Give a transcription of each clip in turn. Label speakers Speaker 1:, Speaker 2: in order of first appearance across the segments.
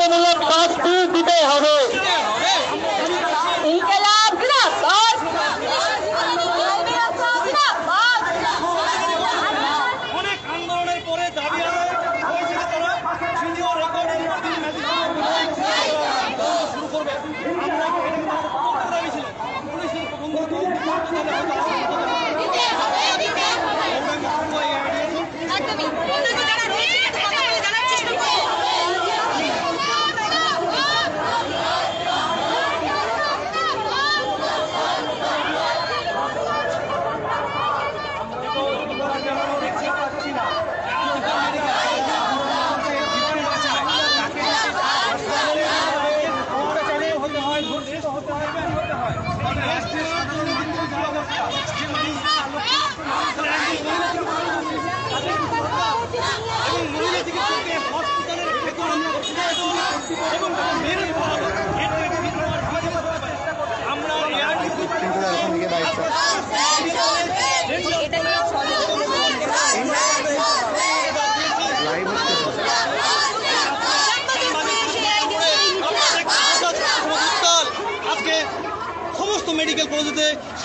Speaker 1: আন্দোলনের কাজটি
Speaker 2: দিতে হবে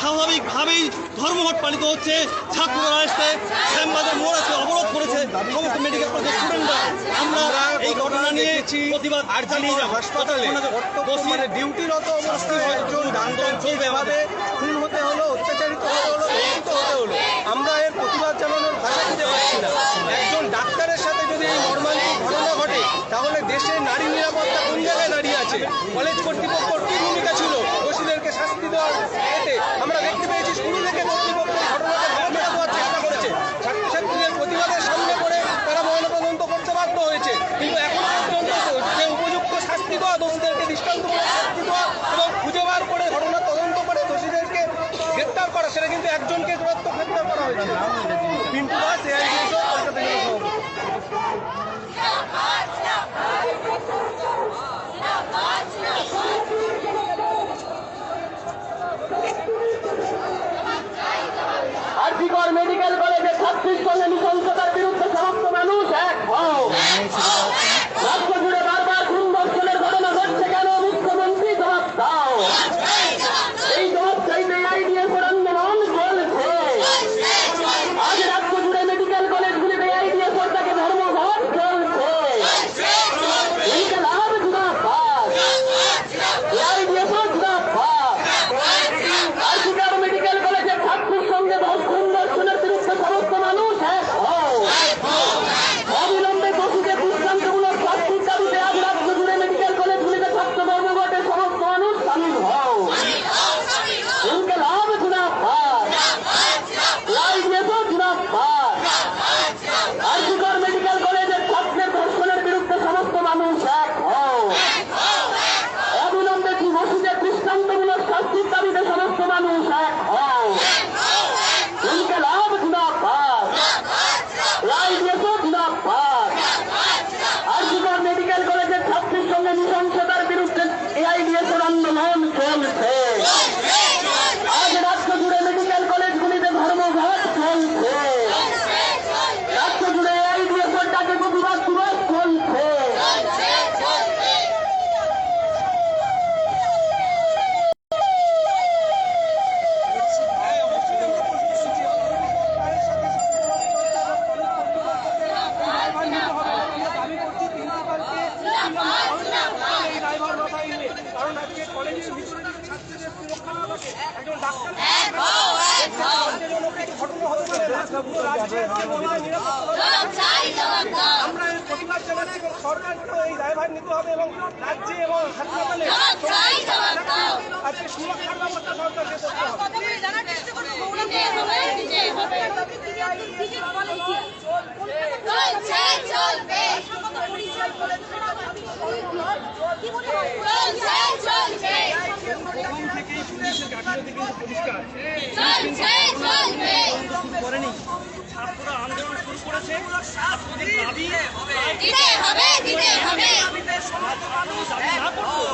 Speaker 1: স্বাভাবিকভাবেই ধর্মঘট পালিত হচ্ছে। ছাত্ররা আসতে শ্যামবাজার মোড় আছে অবরোধ করেছে। সমস্ত মেডিকেল কলেজের স্টুডেন্টরা আমরা এই ঘটনা নিয়েছি প্রতিবাদ আর চালিয়ে যাব।
Speaker 3: হাসপাতালে বর্তমানে ডিউটিরত অবস্থায় একজন আন্দোলন চলবে আমাদের। খুন হতে হলো অত্যাচারিত হতে হলো লক্ষিত হতে হলো। আমরা এর প্রতিবাদ জানানোর ভাষা দিতে পারছি না। একজন ডাক্তারের সাথে যদি এই মর্মান্তিক ঘটনা ঘটে তাহলে দেশে নারী নিরাপত্তা কোন জায়গায় দাঁড়িয়ে আছে? কলেজ কর্তৃপক্ষ কি ভূমিকা ছিল? ওষুধের শাস্তি দেওয়ার এতে আমরা দেখতে পেয়েছি শুরু থেকে ঠিক করলেন কলকাতার আমরা এর প্রতিবাদ জানাচ্ছি এবং সরকারকেও এই দায়ভার এবং রাজ্যে এবং হাসপাতালে আজকে সুরক্ষার ব্যবস্থা সরকারকে করতে
Speaker 2: চলছে
Speaker 1: প্রথম থেকেই পুলিশের গাফিলতি কিন্তু পরিষ্কার করেনি ছাত্ররা আন্দোলন শুরু করেছে ছাত্রদের দাবি
Speaker 2: দিতে হবে দিতে হবে
Speaker 1: দাবি না
Speaker 3: করব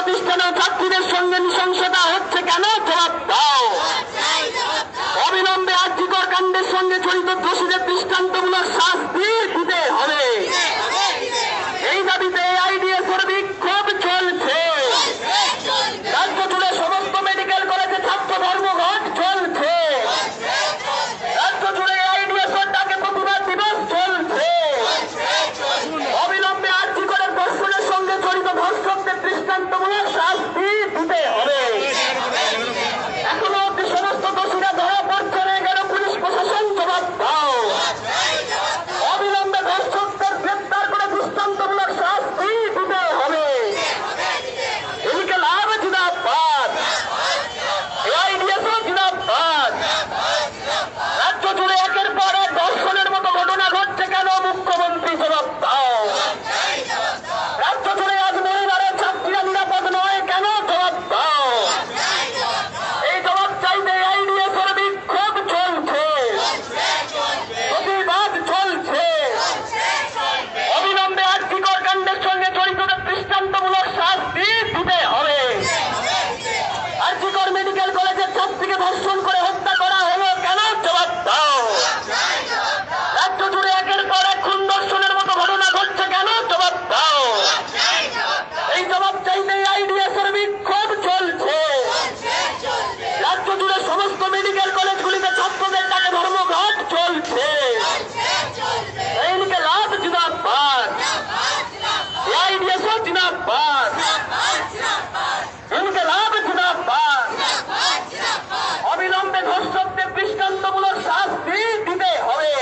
Speaker 3: প্রতিষ্ঠানে ছাত্রীদের সঙ্গে নৃশংসতা হচ্ছে কেন? জবাব দাও। অবিলম্বে আর্থিক কাণ্ডের সঙ্গে জড়িত দোষীদের দৃষ্টান্তমূলক শাস্তি দিতে হবে। জিন্দাবাদ। ইনকেলাব জিন্দাবাদ। অবিলম্বে ধর্ষকদের দৃষ্টান্তমূলক শাস্তি দিতে হবে।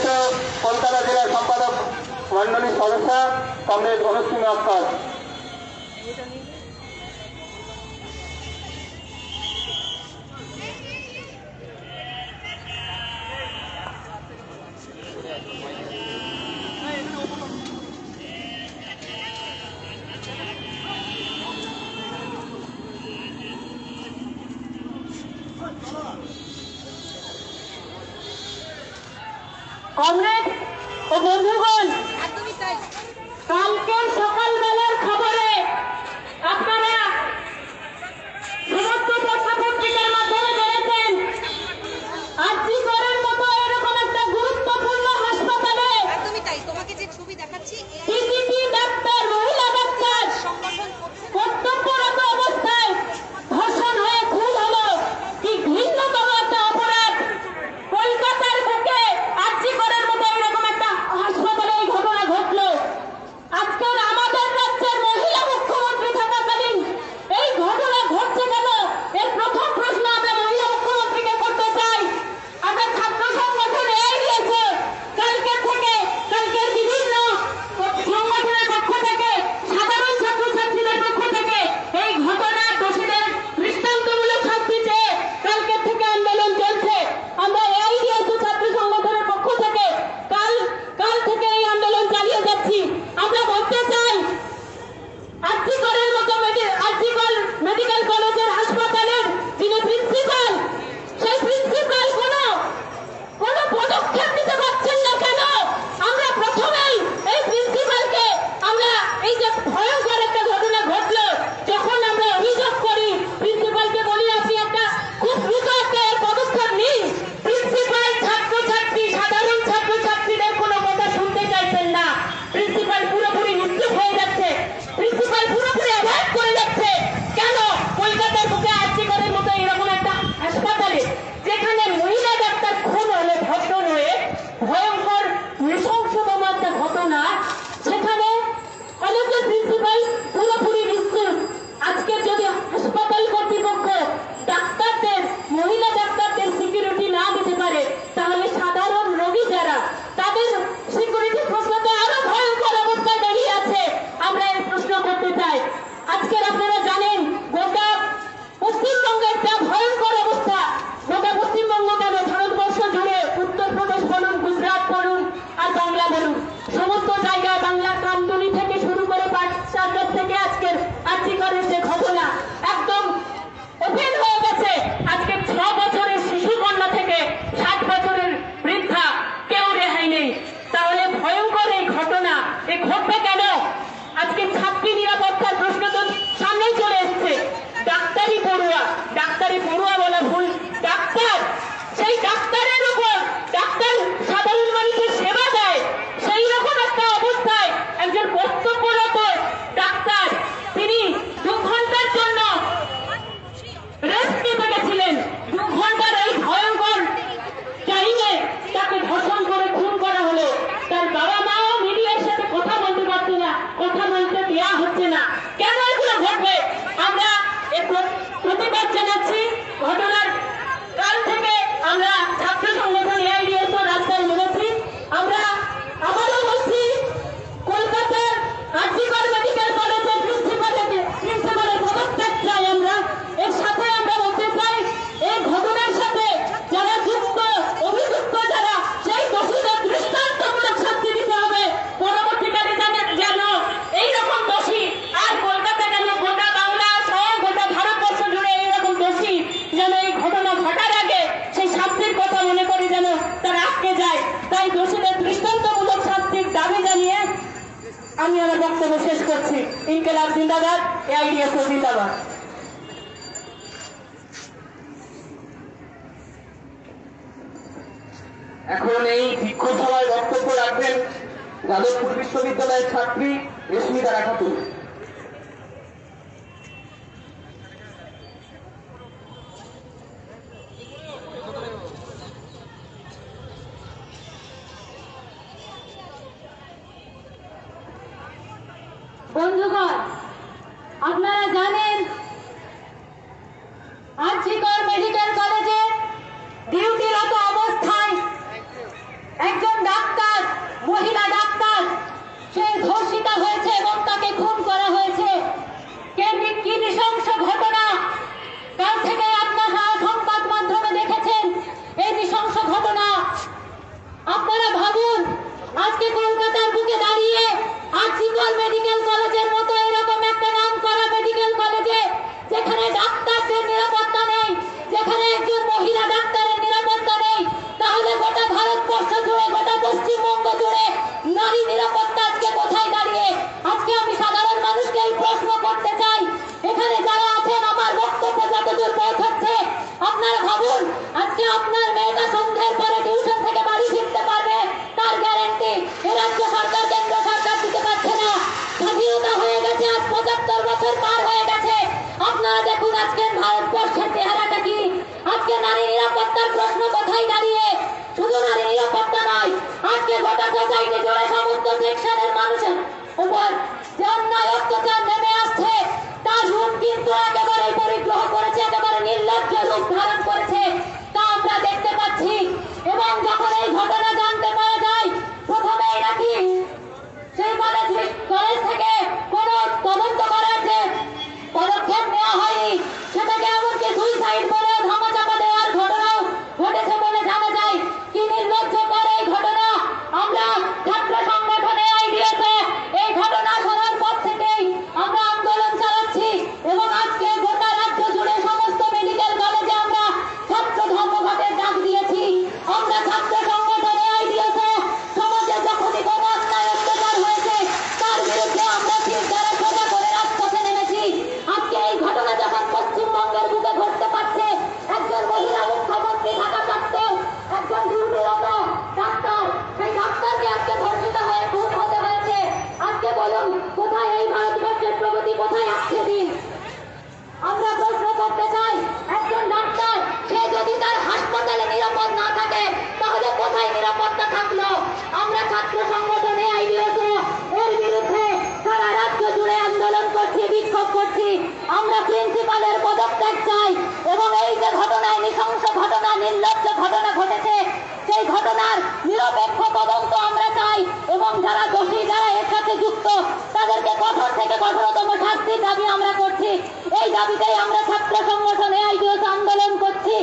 Speaker 3: সম্মানিত কলকাতা জেলার সম্পাদক মন্ডলীর সদস্য কমরেড অনুষ্ঠিত
Speaker 4: আক্কাশ
Speaker 3: এখন এই বিক্ষোভ সভায় বক্তব্য রাখবেন যাদবপুর বিশ্ববিদ্যালয়ের ছাত্রী রেশমিতা
Speaker 5: রাখাতুন ঘটনা। আপনারা ভাবুন, আজকে কলকাতার বুকে দাঁড়িয়ে আর্জিকল মেডিকেল কলেজের মতো এরকম একটা নাম করা মেডিকেল কলেজে, যেখানে ডাক্তারদের নিরাপত্তা নেই, যেখানে একজন মহিলা নেই তাহলে গোটা ভারতবর্ষ জুড়ে, গোটা পশ্চিমবঙ্গ জুড়ে নারী নিরাপত্তা আজকে কোথায় দাঁড়িয়ে? আজকে আমি সাধারণ মানুষকে এই প্রশ্ন করতে চাই। এখানে যারা আছেন, আমার বক্তব্য যতদূর পৌঁছাচ্ছে, আপনারা ভাবুন, আজকে আপনার মেয়েটা সন্ধ্যের পরে টিউশন থেকে বাড়ি ফিরতে পারবে? তার গ্যারেন্টি এ রাজ্য সরকার, কেন্দ্র সরকার দিতে পারছে না। স্বাধীনতা হয়ে গেছে, আজ পঁচাত্তর বছর পার হয়ে গেছে। আপনারা দেখুন আজকে ভারতবর্ষের চেহারাটা কি? আজকে নারী নিরাপত্তার প্রশ্ন কোথায় আজকে জোড়া সমস্ত সেকশনের মানুষের উপর যে অন্যায় অত্যাচার নেমে আসছে, তার রূপ কিন্তু একেবারে পরিগ্রহ করেছে, একেবারে নির্লজ্জ রূপ ধারণ করেছে। তা আমরা দেখতে পাচ্ছি। এবং যখন এই ঘটনা জানতে পারা যায়, প্রথমেই নাকি সেই কলেজ থেকে ঘটনার নিরপেক্ষ তদন্ত আমরা চাই এবং যারা দোষী, যারা এর সাথে যুক্ত, তাদেরকে কঠোর থেকে কঠোরতম শাস্তির দাবি আমরা করছি। এই দাবিতেই আমরা ছাত্র সংগঠনে আইডিওস আন্দোলন করছি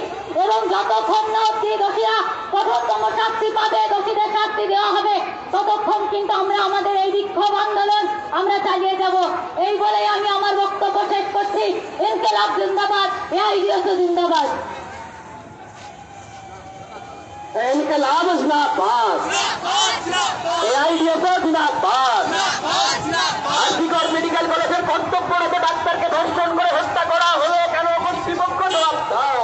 Speaker 5: এবং যতক্ষণ না অব্দি দোষীরা কঠোরতম শাস্তি পাবে, দোষীদের শাস্তি দেওয়া হবে, ততক্ষণ কিন্তু আমরা আমাদের এই বিক্ষোভ আন্দোলন আমরা চালিয়ে যাব। এই বলে আমি আমার বক্তব্য শেষ করছি। ইনকেলাব জিন্দাবাদ এ আইডিওস জিন্দাবাদ।
Speaker 3: इनकलाब जिंदाबाद एआईडीएसओ जिंदाबाद আর্থিকর মেডিকেল কলেজের কর্তব্যরত ডাক্তারকে ধর্ষণ করে হত্যা করা হলো কেন কর্তৃপক্ষ জবাব দাও